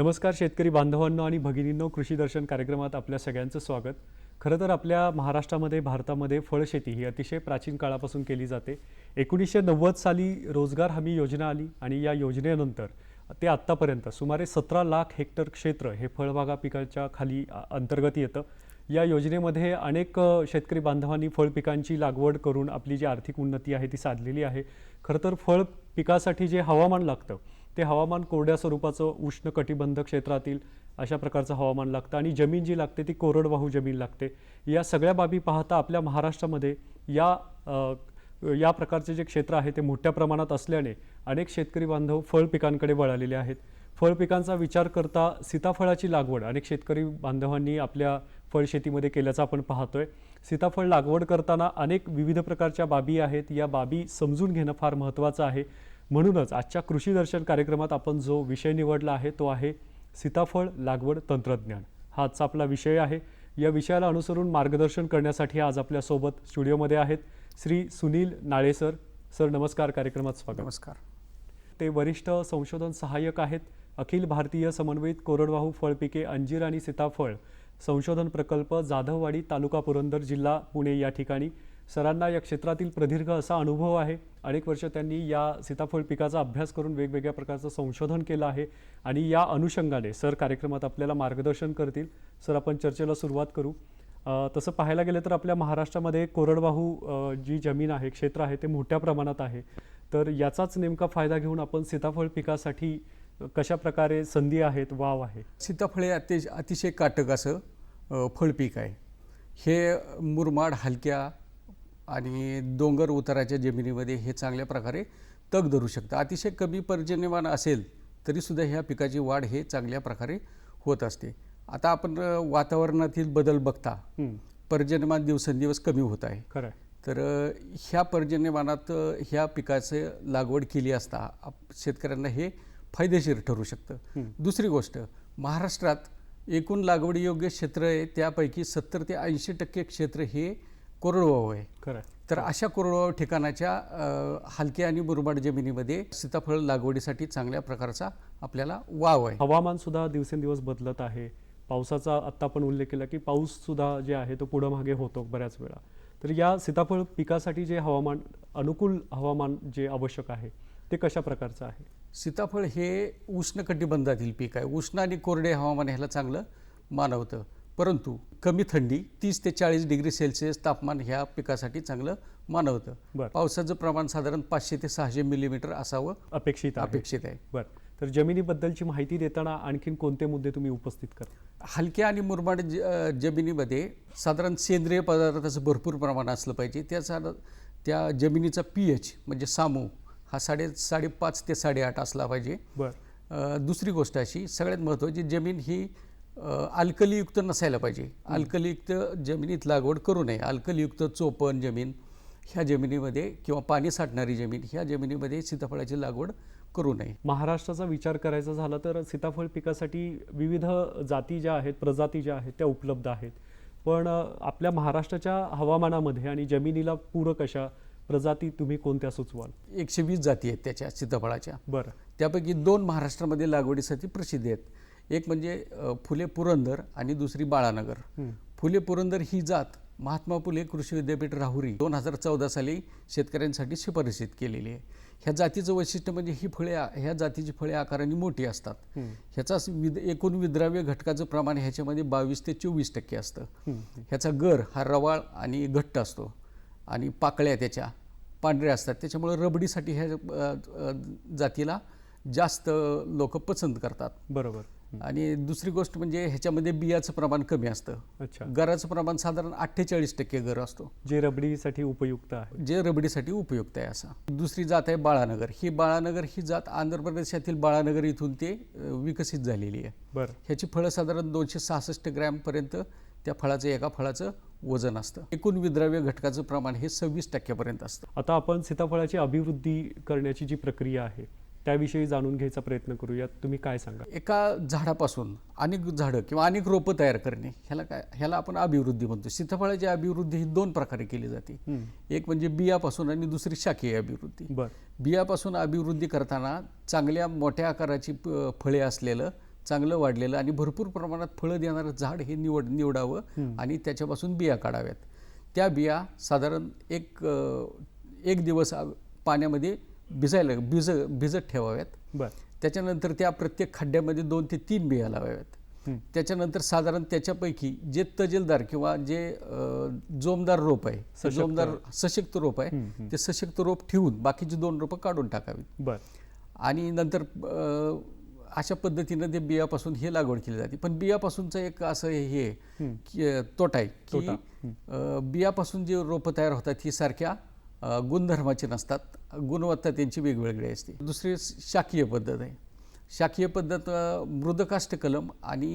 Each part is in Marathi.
नमस्कार शेतकरी बांधवांनो आणि भगिनींनो कृषी दर्शन कार्यक्रमात आपल्या सगळ्यांचं स्वागत. खरं तर आपल्या महाराष्ट्रामध्ये भारतामध्ये फळशेती ही अतिशय प्राचीन काळापासून केली जाते. एकोणीसशे नव्वद साली रोजगार हमी योजना आली आणि या योजनेनंतर ते आत्तापर्यंत सुमारे सतरा लाख हेक्टर क्षेत्र हे फळबागा पिकाच्या खाली अंतर्गत येतं. या योजनेमध्ये अनेक शेतकरी बांधवांनी फळ पिकांची लागवड करून आपली जी आर्थिक उन्नती आहे ती साधलेली आहे. खरं तर फळ पिकासाठी जे हवामान लागतं ते हवामान कोरड्या स्वरूपाचं उष्ण कटिबंध क्षेत्रातील अशा प्रकारचं हवामान लागतं आणि जमीन जी लागते ती कोरडवाहू जमीन लागते. या सगळ्या बाबी पाहता आपल्या महाराष्ट्रामध्ये या या प्रकारचे जे क्षेत्र आहे ते मोठ्या प्रमाणात असल्याने अनेक शेतकरी बांधव फळ पिकांकडे वळालेले आहेत. फळ पिकांचा विचार करता सीताफळाची लागवड अनेक शेतकरी बांधवांनी आपल्या फळ शेतीमध्ये केल्याचं आपण पाहतोय. सीताफळ लागवड करताना अनेक विविध प्रकारच्या बाबी आहेत. या बाबी समजून घेणं फार महत्त्वाचं आहे. म्हणूनच आजच्या कृषी दर्शन कार्यक्रमात आपण जो विषय निवडला आहे तो आहे सीताफळ लागवड तंत्रज्ञान. हा आजचा आपला विषय आहे. या विषयाला अनुसरून मार्गदर्शन करण्यासाठी आज आपल्यासोबत स्टुडिओमध्ये आहेत श्री सुनील नाळे सर. सर नमस्कार. कार्यक्रमात स्वागत. नमस्कार. ते वरिष्ठ संशोधन सहाय्यक आहेत अखिल भारतीय समन्वयित कोरडवाहू फळपिके अंजीर आणि सीताफळ संशोधन प्रकल्प जाधववाडी तालुका पुरंदर जिल्हा पुणे या ठिकाणी सरांना या क्षेत्रातील प्रदीर्घ असा अनुभव आहे. अनेक वर्ष त्यांनी या सीताफळ पिकाचा अभ्यास करून वेगवेगळ्या प्रकारचं संशोधन केलं आहे आणि या अनुषंगाने सर कार्यक्रमात आपल्याला मार्गदर्शन करतील. सर आपण चर्चेला सुरुवात करू. तसं पाहायला गेलं तर आपल्या महाराष्ट्रामध्ये कोरडवाहू जी जमीन आहे क्षेत्र आहे ते मोठ्या प्रमाणात आहे. तर याचाच नेमका फायदा घेऊन आपण सीताफळ पिकासाठी कशा प्रकारे संधी आहेत वाव आहे? सीताफळ हे अतिशय अतिशय काटक असं फळपीक आहे. हे मुरमाड हलक्या आणि डोंगर उताराच्या जमिनीमध्ये हे चांगल्या प्रकारे तग धरू शकतं. अतिशय कमी पर्जन्यमान असेल तरीसुद्धा ह्या पिकाची वाढ हे चांगल्या प्रकारे होत असते. आता आपण वातावरणातील बदल बघता पर्जन्यमान दिवसेंदिवस कमी होत आहे. खरं तर ह्या पर्जन्यमानात ह्या पिकाचं लागवड केली असता शेतकऱ्यांना हे फायदेशीर ठरू शकतं. दुसरी गोष्ट महाराष्ट्रात एकूण लागवडीयोग्य क्षेत्र आहे त्यापैकी सत्तर ते ऐंशी टक्के क्षेत्र हे कोरडवाहू आहे. खरं. तर अशा कोरडवाहू ठिकाणाच्या हलक्या आणि मुरमाड जमिनीमध्ये सीताफळ लागवडीसाठी चांगल्या प्रकारचा आपल्याला वाव आहे. हवामान सुद्धा दिवसेंदिवस बदलत आहे. पावसाचा आत्ता आपण उल्लेख केला की पाऊस सुद्धा जे आहे तो पुढं मागे होतो बऱ्याच वेळा. तर या सीताफळ पिकासाठी जे हवामान अनुकूल हवामान जे आवश्यक आहे ते कशा प्रकारचं आहे? सीताफळ हे उष्ण कटिबंधातील पीक आहे. उष्ण आणि कोरडे हवामान ह्याला चांगलं मानवतं. परंतु कमी थंडी तीस ते चाळीस डिग्री सेल्सिअस तापमान ह्या पिकासाठी चांगलं मानवतं. पावसाचं प्रमाण साधारण पाचशे ते सहाशे मिलीमीटर असावं अपेक्षित अपेक्षित आहे. बरं. तर जमिनीबद्दलची माहिती देताना आणखीन कोणते मुद्दे तुम्ही उपस्थित करा हलक्या आणि मुरमाड जमिनीमध्ये साधारण सेंद्रिय पदार्थाचं भरपूर प्रमाण असलं पाहिजे. त्याचा त्या जमिनीचा पी एच म्हणजे सामू हा साडे साडेपाच ते साडेआठ असला पाहिजे. दुसरी गोष्ट अशी सगळ्यात महत्त्वाची जमीन ही अल्कलीयुक्त नसायला पाहिजे. अल्कलीयुक्त जमिनीत लागवड करू नये. अल्कलीयुक्त चोपण जमीन ह्या जमिनीमध्ये किंवा पाणी साठणारी जमीन ह्या जमिनीमध्ये सीताफळाची लागवड करू नये. महाराष्ट्राचा विचार करायचा झाला तर सीताफळ पिकासाठी विविध जाती ज्या आहेत प्रजाती ज्या आहेत त्या उपलब्ध आहेत. पण आपल्या महाराष्ट्राच्या हवामानामध्ये आणि जमिनीला पूरक अशा प्रजाती तुम्ही कोणत्या सुचवाल? एकशे वीस जाती आहेत त्याच्या सीताफळाच्या. बरं. त्यापैकी दोन महाराष्ट्रामध्ये लागवडीसाठी प्रसिद्ध आहेत. एक म्हणजे फुले पुरंदर आणि दुसरी बाळानगर. फुले पुरंदर ही जात महात्मा फुले कृषी विद्यापीठ राहुरी दोन हजार चौदा साली शेतकऱ्यांसाठी शिफारसीत केलेली आहे. ह्या जातीचं वैशिष्ट्य म्हणजे ही फळे ह्या जातीची फळे आकाराने मोठी असतात. ह्याचा विद एकूण विद्राव्य घटकाचं प्रमाण ह्याच्यामध्ये बावीस ते चोवीस टक्के असतं. ह्याचा गर हा रवाळ आणि घट्ट असतो आणि पाकळ्या त्याच्या पांढऱ्या असतात. त्याच्यामुळे रबडीसाठी ह्या जातीला जास्त लोक पसंत करतात. बरोबर. आणि दुसरी गोष्ट म्हणजे ह्याच्यामध्ये बियाचं प्रमाण कमी असतं. अच्छा. गराचं प्रमाण साधारण अठ्ठेचाळीस टक्के गर असतो. जे रबडीसाठी उपयुक्त आहे. जे रबडीसाठी उपयुक्त आहे असा. दुसरी जात आहे बाळानगर. ही बाळानगर ही जात आंध्र प्रदेशातील बाळानगर इथून ते विकसित झालेली आहे. बरं. ह्याची फळं साधारण दोनशे सहासष्ट ग्रॅमपर्यंत त्या फळाचं एका फळाचं वजन असतं. एकूण विद्राव्य घटकाचं प्रमाण हे सव्वीस टक्क्यापर्यंत असतं. आता आपण सीताफळाची अभिवृद्धी करण्याची जी प्रक्रिया आहे त्याविषयी जाणून घ्यायचा प्रयत्न करूयात. तुम्ही काय सांगा एका झाडापासून अनेक झाडं किंवा अनेक रोपं तयार करणे ह्याला काय ह्याला आपण अभिवृद्धी म्हणतो. सीताफळाची अभिवृद्धी ही दोन प्रकारे केली जाते. एक म्हणजे बियापासून आणि दुसरी शाखीय अभिवृद्धी. बरं. बियापासून अभिवृद्धी करताना चांगल्या मोठ्या आकाराची फळे असलेलं चांगलं वाढलेलं आणि भरपूर प्रमाणात फळं देणारं झाड हे निवड निवडावं आणि त्याच्यापासून बिया काढाव्यात. त्या बिया साधारण एक एक दिवस पाण्यामध्ये भिजायला भिज भिजत ठेवाव्यात. त्याच्यानंतर त्या प्रत्येक खड्ड्यामध्ये दोन ते तीन बिया लावाव्यात. हं. त्याच्यानंतर साधारण त्याच्यापैकी जे तजेलदार किंवा जे जोमदार रोप आहे. जोमदार सशक्त रोप आहे. ते सशक्त रोप ठेवून बाकीची दोन रोपं काढून टाकावीत. आणि नंतर अशा पद्धतीनं ते बियापासून हे लागवड केली जाते. पण बियापासूनचं एक असं हे तोटा आहे की बियापासून जे रोपं तयार होतात ही सारख्या गुणधर्माची नसतात. गुणवत्ता त्यांची वेगवेगळी असते. दुसरी शाकीय पद्धत आहे. शाकीय पद्धत मृदकाष्ट कलम आणि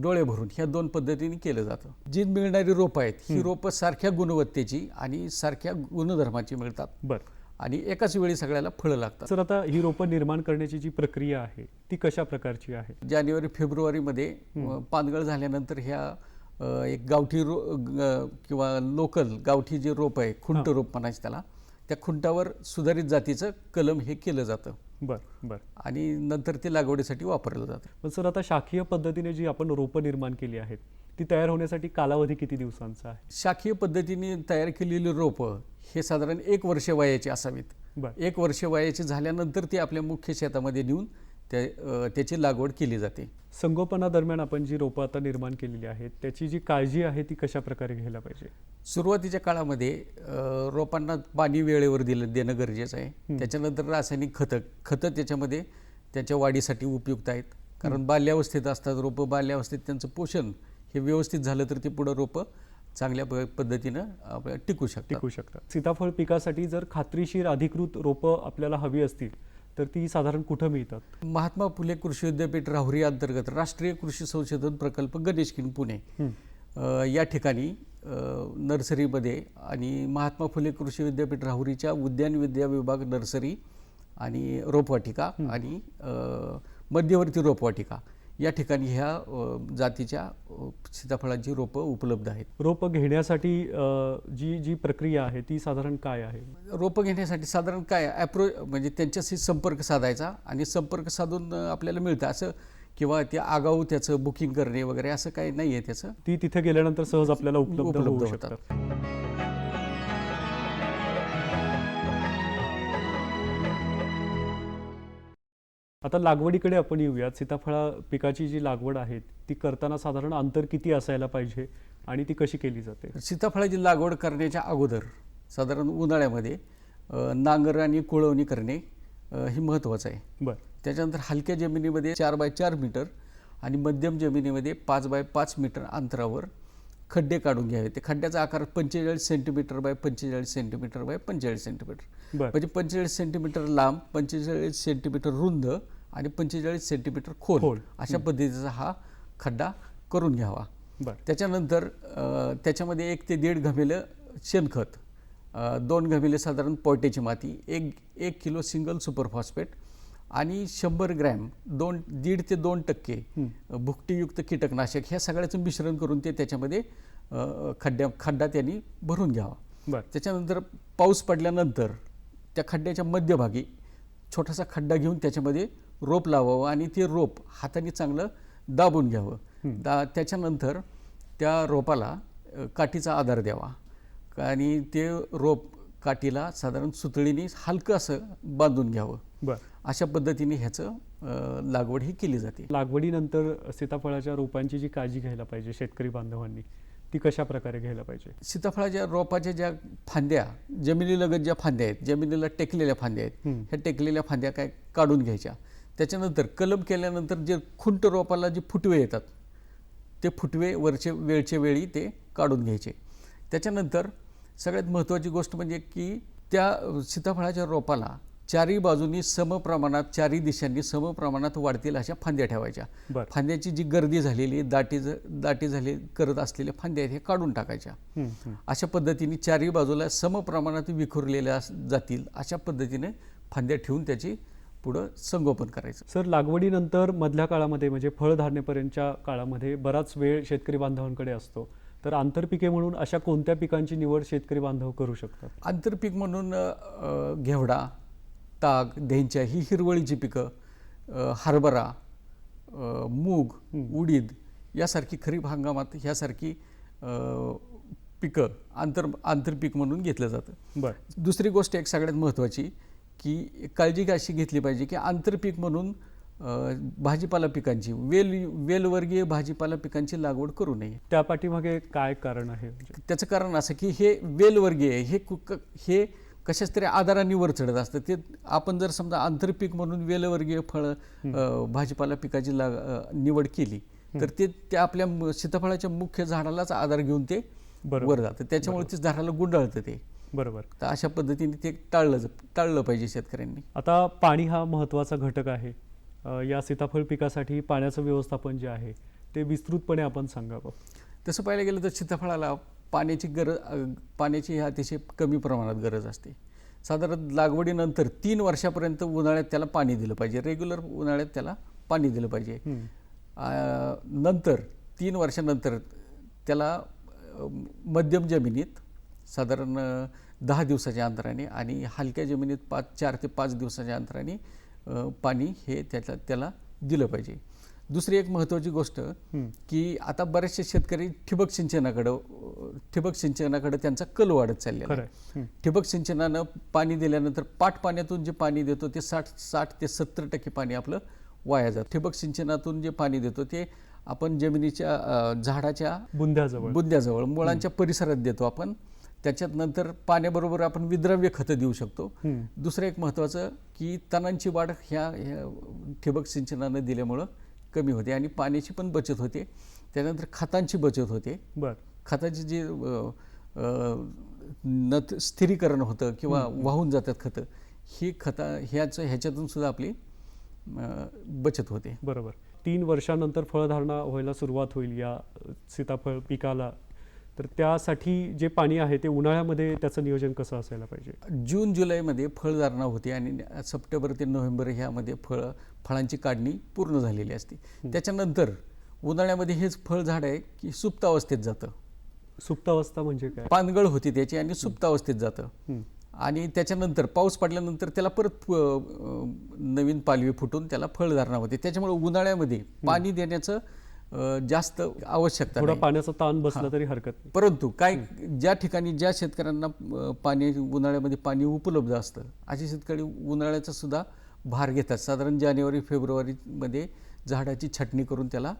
डोळे भरून ह्या दोन पद्धतीने केलं जातं. जी मिळणारी रोपं आहेत ही रोपं सारख्या गुणवत्तेची आणि सारख्या गुणधर्माची मिळतात. बर. आणि एकाच वेळी सगळ्याला फळं लागतात. सर आता ही रोपं निर्माण करण्याची जी प्रक्रिया आहे ती कशा प्रकारची आहे? जानेवारी फेब्रुवारीमध्ये पानगळ झाल्यानंतर ह्या एक गावठी रो किंवा लोकल गावठी जे रोप आहे खुंट रोप म्हणायचं त्याला त्या खुंटावर सुधारित जातीचं कलम हे केलं जातं. बर बर. आणि नंतर ते लागवडीसाठी वापरलं जातं. पण सर आता शाखीय पद्धतीने जी आपण रोपं निर्माण केली आहेत ती तयार होण्यासाठी कालावधी किती दिवसांचा आहे? शाखीय पद्धतीने तयार केलेली रोपं हे साधारण एक वर्ष वयाची असावीत. बर. एक वर्ष वयाची झाल्यानंतर ती आपल्या मुख्य शेतामध्ये नेऊन त्या त्याची लागवड केली जाते. संगोपनादरम्यान आपण जी रोपं आता निर्माण केलेली आहेत त्याची जी काळजी आहे ती कशा प्रकारे घ्यायला पाहिजे? सुरुवातीच्या काळामध्ये रोपांना पाणी वेळेवर दिलं देणं गरजेचं आहे. त्याच्यानंतर रासायनिक खतं खतं त्याच्यामध्ये त्याच्या वाढीसाठी उपयुक्त आहेत. कारण बाल्यावस्थेत असतात रोपं बाल्यावस्थेत त्यांचं पोषण हे व्यवस्थित झालं तर ते पुढं रोपं चांगल्या पद्धतीनं आपल्याला टिकू शकतात. टिकू शकतात. सीताफळ पिकासाठी जर खात्रीशीर अधिकृत रोपं आपल्याला हवी असतील तर ती साधारण कुठं मिळतात? महात्मा फुले कृषी विद्यापीठ राहुरी अंतर्गत राष्ट्रीय कृषी संशोधन प्रकल्प गणेश खिंड पुणे. या ठिकाणी नर्सरीमध्ये आणि महात्मा फुले कृषी विद्यापीठ राहुरीच्या उद्यान विद्या विभाग नर्सरी आणि रोपवाटिका आणि मध्यवर्ती रोपवाटिका. या ठिकाणी ह्या जातीच्या सीताफळाची रोपं उपलब्ध आहेत. रोपं घेण्यासाठी जी जी प्रक्रिया आहे ती साधारण काय आहे? रोपं घेण्यासाठी साधारण काय ॲप्रो म्हणजे त्यांच्याशी संपर्क साधायचा आणि संपर्क साधून आपल्याला मिळतं. असं किंवा ते आगाऊ त्याचं बुकिंग करणे वगैरे असं काही नाही आहे त्याचं. ती तिथे गेल्यानंतर सहज आपल्याला उपलब्ध होऊ. शकतात. आता लागवडीकडे आपण येऊयात. सीताफळा पिकाची जी लागवड आहे ती करताना साधारण अंतर किती असायला पाहिजे आणि ती कशी केली जाते? सीताफळाची लागवड करण्याच्या अगोदर साधारण उन्हाळ्यामध्ये नांगर आणि कुळवणी करणे हे महत्त्वाचं आहे. बर. त्याच्यानंतर हलक्या जमिनीमध्ये चार बाय चार मीटर आणि मध्यम जमिनीमध्ये पाच बाय पाच मीटर अंतरावर खड्डे काढून घ्यावे. ते खड्ड्याचा आकार पंचेचाळीस सेंटीमीटर बाय पंचेचाळीस सेंटीमीटर बाय पंचेचाळीस सेंटीमीटर. म्हणजे पंचेचाळीस सेंटीमीटर लांब पंचेचाळीस सेंटीमीटर रुंद आणि पंचेचाळीस सेंटीमीटर खोल. अशा पद्धतीचा हा खड्डा करून घ्यावा. बर. त्याच्यानंतर त्याच्यामध्ये एक ते दीड घमेलं शेणखत दोन घमेले साधारण पोयट्याची माती एक एक किलो सिंगल सुपर फॉस्फेट आणि शंभर ग्रॅम दोन दीड ते दोन टक्के भुकटीयुक्त कीटकनाशक ह्या सगळ्याचं मिश्रण करून ते त्याच्यामध्ये खड्ड्या खड्डा त्यांनी भरून घ्यावा. बर. त्याच्यानंतर पाऊस पडल्यानंतर त्या खड्ड्याच्या मध्यभागी छोटासा खड्डा घेऊन त्याच्यामध्ये रोप लावावं आणि ते रोप हाताने चांगलं दाबून घ्यावं. दा त्याच्यानंतर त्या रोपाला काठीचा आधार द्यावा. आणि ते रोप काठीला साधारण सुतळीने हलकं असं बांधून घ्यावं. बर. अशा पद्धतीने ह्याचं लागवड ही केली जाते. लागवडीनंतर सीताफळाच्या रोपांची जी काळजी घ्यायला पाहिजे शेतकरी बांधवांनी ती कशा प्रकारे घ्यायला पाहिजे? सीताफळाच्या रोपाच्या ज्या फांद्या जमिनीलगत ज्या फांद्या आहेत जमिनीला टेकलेल्या फांद्या आहेत. ह्या टेकलेल्या फांद्या काय काढून घ्यायच्या. त्याच्यानंतर कलम केल्यानंतर जे खुंट रोपाला जे फुटवे येतात ते फुटवे वरचे वेळच्या वेळी ते काढून घ्यायचे. त्याच्यानंतर सगळ्यात महत्त्वाची गोष्ट म्हणजे की त्या सीताफळाच्या रोपाला चारही बाजूनी समप्रमाणात चारही दिशांनी समप्रमाणात वाढतील अशा फांद्या ठेवायच्या. फांद्याची जी गर्दी झालेली दाटी दाटी झाली करत असलेल्या फांद्या आहेत हे काढून टाकायच्या. अशा पद्धतीने चारही बाजूला समप्रमाणात विखुरलेल्या अस- जातील अशा पद्धतीने फांद्या ठेवून त्याची पुढं संगोपन करायचं. सर लागवडीनंतर मधल्या काळामध्ये म्हणजे फळधारणेपर्यंतच्या काळामध्ये बराच वेळ शेतकरी बांधवांकडे असतो. तर आंतरपिके म्हणून अशा कोणत्या पिकांची निवड शेतकरी बांधव करू शकतात? आंतरपीक म्हणून घेवडा ताग धेंच्या ही हिरवळीची पिकं हरभरा मूग उडीद यासारखी खरीप हंगामात ह्यासारखी पिकं आंतर आंतरपीक म्हणून घेतलं जातं. बरं. दुसरी गोष्ट एक सगळ्यात महत्त्वाची की काळजी अशी घेतली पाहिजे की आंतरपीक म्हणून भाजीपाला पिकांची वेल वेलवर्गीय भाजीपाला पिकांची लागवड करू नये. त्या पाठीमागे काय कारण आहे? त्याचं कारण असं की हे वेलवर्गीय. हे कुक हे कशाच तरी आधाराने वर चढत असतं. ते आपण जर समजा आंतरपीक म्हणून वेलवर्गीय फळं भाजीपाला पिकाची लाग निवड केली तर ते त्या आपल्या सीताफळाच्या मुख्य झाडालाच आधार घेऊन ते. वर जातं. त्याच्यामुळे ते झाडाला गुंडाळतं ते. बरोबर. तर अशा पद्धतीने ते टाळलं ज- टाळलं पाहिजे शेतकऱ्यांनी. आता पाणी हा महत्त्वाचा घटक आहे. या सीताफळ पिकासाठी पाण्याचं व्यवस्थापन जे आहे ते विस्तृतपणे आपण सांगावं. तसं पाहायला गेलं तर सीताफळाला पाण्याची गरज पाण्याची अतिशय कमी प्रमाणात गरज असते. साधारण लागवडीनंतर तीन वर्षापर्यंत उन्हाळ्यात त्याला पाणी दिलं पाहिजे. रेग्युलर उन्हाळ्यात त्याला पाणी दिलं पाहिजे. नंतर तीन वर्षानंतर त्याला मध्यम जमिनीत साधारण दहा दिवसाच्या अंतराने आणि हलक्या जमिनीत पाच चार ते पाच दिवसाच्या अंतराने पाणी हे त्याला त्याला दिलं पाहिजे. दुसरी एक महत्त्वाची गोष्ट. की आता बरेचसे शेतकरी ठिबक सिंचनाकडं ठिबक सिंचनाकडे त्यांचा कल वाढत चाललेला आहे. ठिबक सिंचनानं पाणी दिल्यानंतर पाट पाण्यातून जे पाणी देतो ते साठ साठ ते सत्तर टक्के पाणी आपलं वाया जातं. ठिबक सिंचनातून जे पाणी देतो ते आपण जमिनीच्या झाडाच्या बुंध्याजवळ बुंद्याजवळ मुळांच्या परिसरात देतो आपण. त्याच्यात नंतर पाण्याबरोबर आपण विद्रव्य खतं देऊ शकतो. दुसरं एक महत्त्वाचं की तणांची वाढ ह्या ह्या ठिबक सिंचनानं दिल्यामुळं कमी होते आणि पाण्याची पण बचत होते. त्यानंतर खतांची बचत होते. बर. खताचे जे नत स्थिरीकरण होतं किंवा वाहून जातात खतं ही खतं ह्याचं ह्याच्यातून सुद्धा आपली बचत होते. बरोबर. तीन वर्षानंतर फळधारणा व्हायला सुरुवात होईल या सीताफळ पिकाला. तर त्यासाठी जे पाणी आहे ते उन्हाळ्यामध्ये त्याचं नियोजन कसं असायला पाहिजे? जून जुलैमध्ये फळधारणा होते आणि सप्टेंबर ते नोव्हेंबर ह्यामध्ये फळ फळांची काढणी पूर्ण झालेली असते. त्याच्यानंतर उन्हाळ्यामध्ये हेच फळझाड आहे की सुप्तावस्थेत जातं. सुप्तावस्था म्हणजे काय? पानगळ होती त्याची आणि सुप्तावस्थेत जातं. आणि त्याच्यानंतर पाऊस पडल्यानंतर त्याला परत नवीन पालवी फुटून त्याला फळधारणा होते. त्याच्यामुळे उन्हाळ्यामध्ये पाणी देण्याचं जास्त आवश्यकता थोडा पाण्याचा ताण बसला तरी हरकत परंतु काय ज्या ठिकाणी ज्या शेतकऱ्यांना पाणी उन्हाळ्यामध्ये पाणी उपलब्ध असतं असे शेतकरी उन्हाळ्याचा सुद्धा भार घेतात. साधारण जानेवारी फेब्रुवारीमध्ये झाडाची छाटणी करून त्याला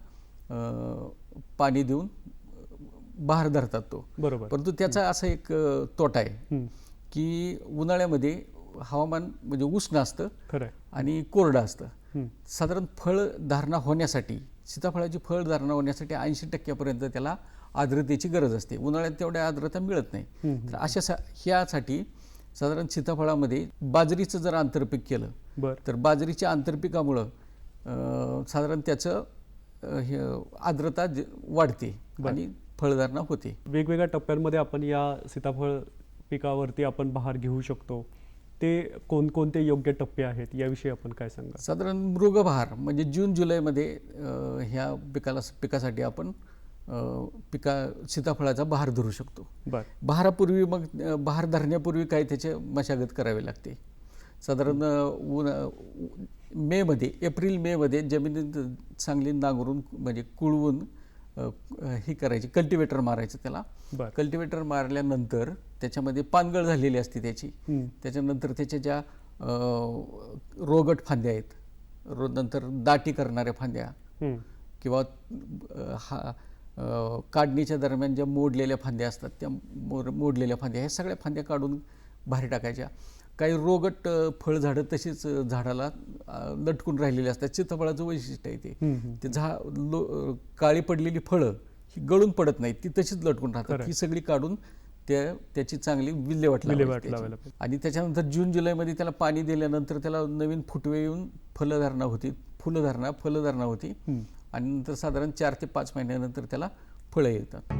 पाणी देऊन बहार धरतात तो. बरोबर. परंतु त्याचा असा एक तोटा आहे. की उन्हाळ्यामध्ये हवामान म्हणजे उष्ण असतं आणि कोरडं असतं. साधारण साधारण फळधारणा होण्यासाठी सीताफळाची फळधारणा होण्यासाठी ऐंशी टक्क्यापर्यंत त्याला आर्द्रतेची गरज असते. उन्हाळ्यात तेवढ्या आर्द्रता मिळत नाही. तर अशा सा- ह्यासाठी साधारण सीताफळामध्ये बाजरीचं जर आंतरपीक केलं बर. तर बाजरीच्या आंतरपिकामुळं साधारण त्याचं हे आर्द्रता वाढते आणि फळधारणा होते. वेगवेगळ्या टप्प्यांमध्ये आपण या सीताफळ पिकावरती आपण बहार घेऊ शकतो. ते कोणकोणते योग्य टप्पे आहेत? याविषयी आपण काय सांगा साधारण मृगबहार म्हणजे जून जुलैमध्ये ह्या पिकाला पिकासाठी आपण पिका सीताफळाचा बहार धरू शकतो. बर. बहारापूर्वी मग बहार धरण्यापूर्वी काय त्याचे मशागत करावी लागते? साधारण अं, ऊन उ- मेमध्ये एप्रिल मेमध्ये जमिनीत चांगली नांगरून म्हणजे कुळवून हे करायची कल्टिवेटर मारायचं त्याला कल्टिवेटर मारल्यानंतर त्याच्यामध्ये पानगळ झालेली असते त्याची. त्याच्यानंतर त्याच्या ज्या रोगट फांद्या आहेत रो नंतर दाटी करणाऱ्या फांद्या. किंवा हा काढणीच्या दरम्यान ज्या मोडलेल्या फांद्या असतात त्या मोड मोडलेल्या फांद्या ह्या सगळ्या फांद्या काढून बाहेर टाकायच्या काही रोगट फळझाडं तशीच झाडाला लटकून राहिलेली असतात सीताफळाचं वैशिष्ट्य आहे ते. ते झा काळी पडलेली फळं ही गळून पडत नाहीत ती तशीच लटकून राहतात. ही सगळी काढून त्या त्याची चांगली विल्हेवाट. लावायला. आणि त्याच्यानंतर जून जुलैमध्ये त्याला पाणी दिल्यानंतर त्याला नवीन फुटवे येऊन फलधारणा होती फुलधारणा फलधारणा होती. आणि नंतर साधारण चार ते पाच महिन्यानंतर त्याला फळं येतात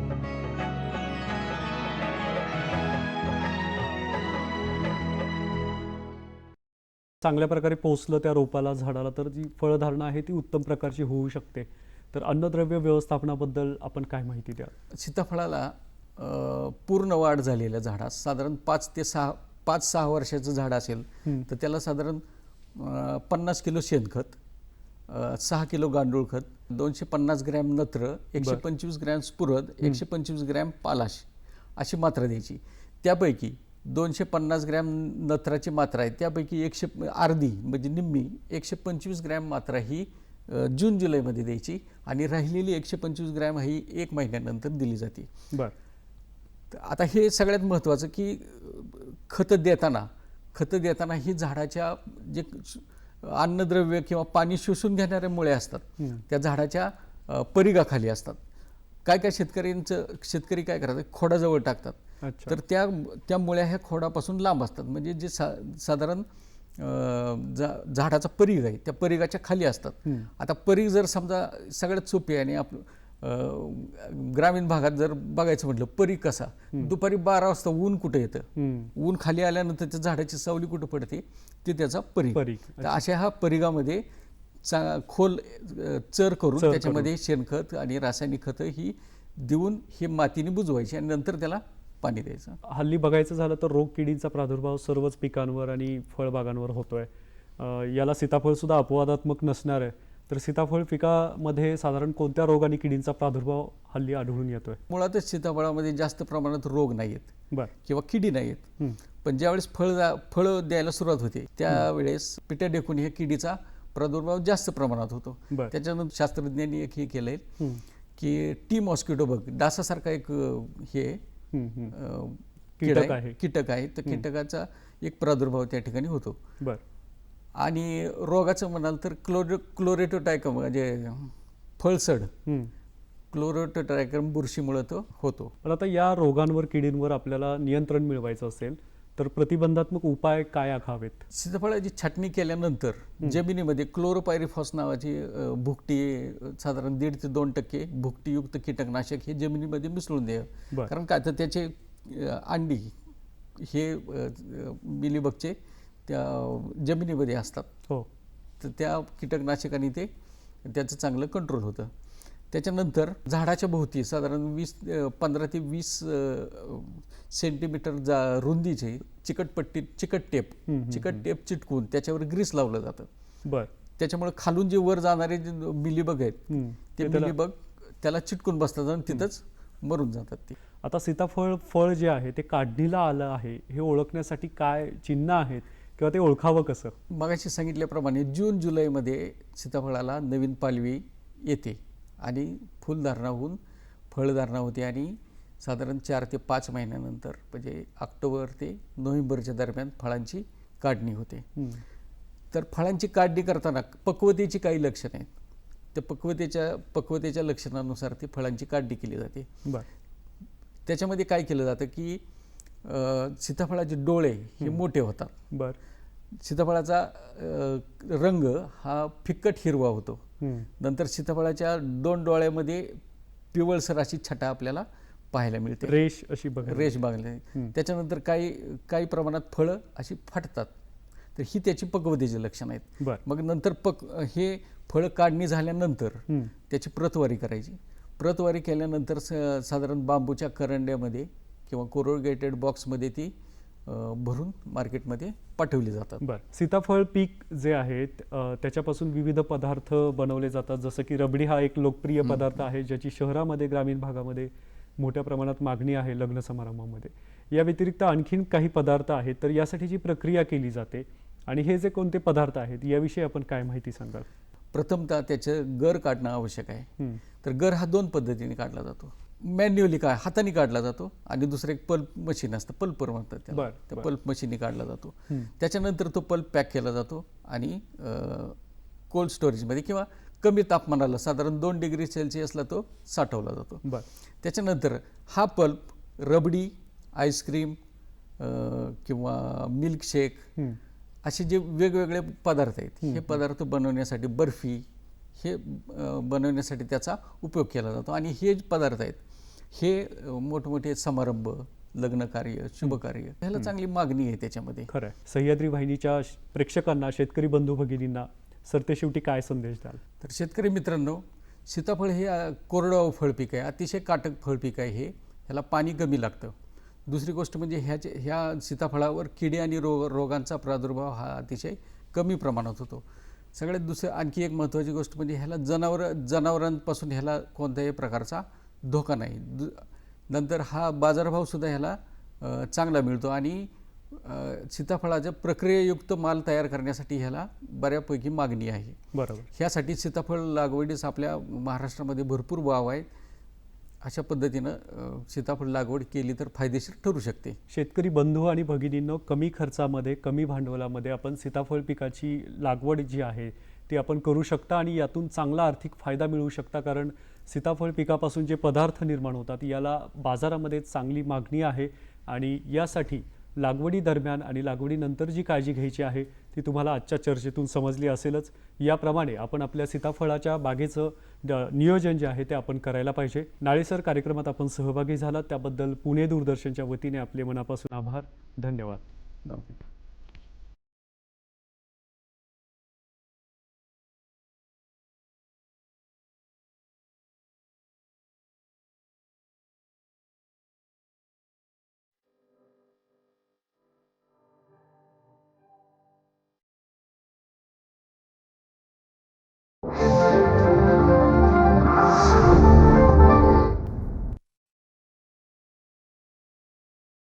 चांगल्या प्रकारे पोहोचलं त्या रोपाला झाडाला तर जी फळधारणा आहे ती उत्तम प्रकारची होऊ शकते तर अन्नद्रव्य व्यवस्थापनाबद्दल आपण काय माहिती द्या सीताफळाला पूर्ण वाढ झालेल्या झाडास साधारण पाच ते सहा पाच सहा वर्षाचं झाड असेल. तर त्याला साधारण पन्नास किलो शेणखत सहा किलो गांडूळ खत दोनशे पन्नास ग्रॅम नत्र एकशे. पंचवीस ग्रॅम स्फुरद एकशे पंचवीस ग्रॅम पालाश अशी मात्रा द्यायची त्यापैकी दोनशे पन्नास ग्रॅम नत्राची मात्रा आहे. त्यापैकी एकशे अर्धी म्हणजे निम्मी एकशे पंचवीस ग्रॅम मात्रा ही जून जुलैमध्ये द्यायची आणि राहिलेली एकशे पंचवीस ग्रॅम ही एक महिन्यानंतर दिली जाते. बर. तर आता हे सगळ्यात महत्त्वाचं की खतं देताना खतं देताना ही झाडाच्या जे अन्नद्रव्य किंवा पाणी शोषून घेणारे मुळे असतात. त्या झाडाच्या परिघाखाली असतात. काय काय शेतकऱ्यांचं शेतकरी काय करतात? खोडाजवळ टाकतात. तर त्या त्या मुळ्या ह्या खोडापासून लांब असतात. म्हणजे जे सा साधारण जा झाडाचा परिघ आहे त्या परिघाच्या खाली असतात. आता परिघ जर समजा सगळ्यात सोपी आहे आणि आपलं ग्रामीण भागात जर बघायचं म्हटलं परिघ कसा? दुपारी बारा वाजता ऊन कुठं येतं. ऊन खाली आल्यानंतर त्या झाडाची सावली कुठं पडते? ते त्याचा परीघ. तर अशा हा परिघामध्ये चा खोल चर करून. त्याच्यामध्ये शेणखत आणि रासायनिक खतं ही देऊन ही मातीने बुजवायची आणि नंतर त्याला पाणी द्यायचं. हल्ली बघायचं झालं तर रोग किडींचा प्रादुर्भाव सर्वच पिकांवर आणि फळबागांवर होतोय. याला सीताफळ सुद्धा अपवादात्मक नसणार आहे. तर सीताफळ पिकामध्ये साधारण कोणत्या रोग आणि किडींचा प्रादुर्भाव हल्ली आढळून येतोय? मुळातच सीताफळामध्ये जास्त प्रमाणात रोग नाही आहेत बर. किंवा किडी नाही आहेत हम्म. पण ज्यावेळेस फळ फळं द्यायला सुरुवात होते त्यावेळेस पिट्या डेकून हे किडीचा प्रादुर्भाव जास्त प्रमाणात होतो. बर. त्याच्यानंतर शास्त्रज्ञांनी एक हे केलंय. की टी मॉस्किटो बग डासासारखा एक हे कीड आहे. कीटक आहे. तर कीटकाचा एक प्रादुर्भाव त्या ठिकाणी होतो. बर. आणि रोगाचं म्हणाल तर क्लोरो क्लोरेटोटायकम म्हणजे फळसड. क्लोरोटोटायकम बुरशीमुळे तो होतो. पण आता या रोगांवर किडींवर आपल्याला नियंत्रण मिळवायचं असेल तर प्रतिबंधात्मक उपाय काय आखावेत? सीताफळाची छाटणी केल्यानंतर जमिनीमध्ये क्लोरोपायरिफॉस नावाची भुकटी साधारण दीड ते दोन टक्के भुकटीयुक्त कीटकनाशक हे जमिनीमध्ये मिसळून द्यावं. कारण काय तर त्याचे अंडी हे मिलीबगचे त्या जमिनीमध्ये असतात. हो. तर त्या कीटकनाशकाने ते त्याचं चांगलं कंट्रोल होतं. त्याच्यानंतर झाडाच्या भोवती साधारण वीस पंधरा ते वीस सेंटीमीटर जा रुंदीचे चिकटपट्टी चिकट टेप चिकट टेप चिटकून त्याच्यावर ग्रीस लावलं जातं. बर. त्याच्यामुळे खालून जे वर जाणारे जे मिलीबग आहेत. ते मिलीबग त्याला चिटकून बसतात आणि तिथंच मरून जातात ते. आता सीताफळ फळ जे आहे ते काढणीला आलं आहे हे ओळखण्यासाठी काय चिन्ह आहेत किंवा ते ओळखावं कसं? मगाशी सांगितल्याप्रमाणे जून जुलैमध्ये सीताफळाला नवीन पालवी येते. आणि फुलधारणा होऊन फळधारणा होते आणि साधारण चार ते पाच महिन्यानंतर म्हणजे ऑक्टोबर ते नोव्हेंबरच्या दरम्यान फळांची काढणी होते. तर फळांची काढणी करताना पक्वतेची काही लक्षणं आहेत. त्या पक्वतेच्या पक्वतेच्या लक्षणानुसार ती फळांची काढणी केली जाते. बर. त्याच्यामध्ये काय केलं जातं की सीताफळाचे डोळे हे मोठे होतात. बर. सीताफळाचा रंग हा फिक्कट हिरवा होतो. नंतर सीताफळाच्या दोन डोळ्यामध्ये पिवळसर अशी छटा आपल्याला पाहायला मिळते. रेश अशी रेश हम्म. त्याच्यानंतर काही काही प्रमाणात फळं अशी फाटतात. तर ही त्याची पक्वतेची लक्षणं आहेत. मग नंतर पक हे फळं काढणी झाल्यानंतर. त्याची प्रतवारी करायची. प्रतवारी केल्यानंतर साधारण बांबूच्या करंड्यामध्ये किंवा कोरोगेटेड बॉक्समध्ये ती भरून मार्केटमध्ये पाठवली जातात. बर. सीताफळ पीक जे आहेत त्याच्यापासून विविध पदार्थ बनवले जातात. जसं की रबडी हा एक लोकप्रिय पदार्थ आहे ज्याची शहरामध्ये ग्रामीण भागामध्ये मोठ्या प्रमाणात मागणी आहे लग्न समारंभामध्ये. या व्यतिरिक्त आणखीन काही पदार्थ आहेत तर यासाठी जी प्रक्रिया केली जाते आणि हे जे कोणते पदार्थ आहेत याविषयी आपण काय माहिती सांगाल? प्रथमतः त्याचं गर काढणं आवश्यक आहे. तर गर हा दोन पद्धतीने काढला जातो. मॅन्युअली काय हाताने काढला जातो आणि दुसरं एक पल्प मशीन असतं पल्पर म्हणतात त्याला त्या. पल्प मशीनने काढला जातो. त्याच्यानंतर तो पल्प पॅक केला जातो आणि कोल्ड स्टोरेजमध्ये किंवा कमी तापमानाला साधारण दोन डिग्री सेल्सिअसला तो साठवला जातो बर त्याच्यानंतर हा पल्प रबडी आईस्क्रीम किंवा मिल्कशेक. असे जे वेगवेगळे पदार्थ आहेत हे पदार्थ बनवण्यासाठी बर्फी हे बनवण्यासाठी त्याचा उपयोग केला जातो आणि हे जे पदार्थ आहेत हे मोठमोठे समारंभ लग्नकार्य शुभकार्य ह्याला चांगली मागणी आहे त्याच्यामध्ये. खरं सह्याद्री वाहिनीच्या प्रेक्षकांना शेतकरी बंधू भगिनींना सरतेशेवटी काय संदेश द्याल? तर शेतकरी मित्रांनो सीताफळ हे अ, कोरडवाहू फळपीक आहे. अतिशय काटक फळपीक आहे हे. ह्याला पाणी कमी लागतं. दुसरी गोष्ट म्हणजे ह्याचे ह्या सीताफळावर किडे आणि रोग रोगांचा प्रादुर्भाव हा अतिशय कमी प्रमाणात होतो. सगळ्यात दुसरं आणखी एक महत्त्वाची गोष्ट म्हणजे ह्याला जनावर जनावरांपासून ह्याला कोणत्याही प्रकारचा धोका नाही. दु नंतर हा बाजारभावसुद्धा ह्याला चांगला मिळतो आणि सीताफळाच्या प्रक्रियायुक्त माल तयार करण्यासाठी ह्याला बऱ्यापैकी मागणी आहे. बरोबर. ह्यासाठी सीताफळ लागवडीस आपल्या महाराष्ट्रामध्ये भरपूर वाव आहे अशा पद्धतीनं सीताफळ लागवड केली तर फायदेशीर ठरू शकते. शेतकरी बंधू आणि भगिनींनो कमी खर्चामध्ये कमी भांडवलामध्ये आपण सीताफळ पिकाची लागवड जी आहे ती आपण करू शकता आणि यातून चांगला आर्थिक फायदा मिळवू शकता. कारण सीताफळ पिकापासून जे पदार्थ निर्माण होतात याला बाजारामध्ये चांगली मागणी आहे आणि यासाठी लागवडी दरम्यान आणि लागवडीनंतर जी काळजी घ्यायची आहे ती तुम्हाला आजच्या चर्चेतून समजली असेलच. याप्रमाणे आपण आपल्या सीताफळाच्या बागेचं नियोजन जे आहे ते आपण करायला पाहिजे. नाळेसर कार्यक्रमात आपण सहभागी झालात. त्याबद्दल पुणे दूरदर्शनच्या वतीने आपले मनापासून आभार. धन्यवाद. नमस्कार.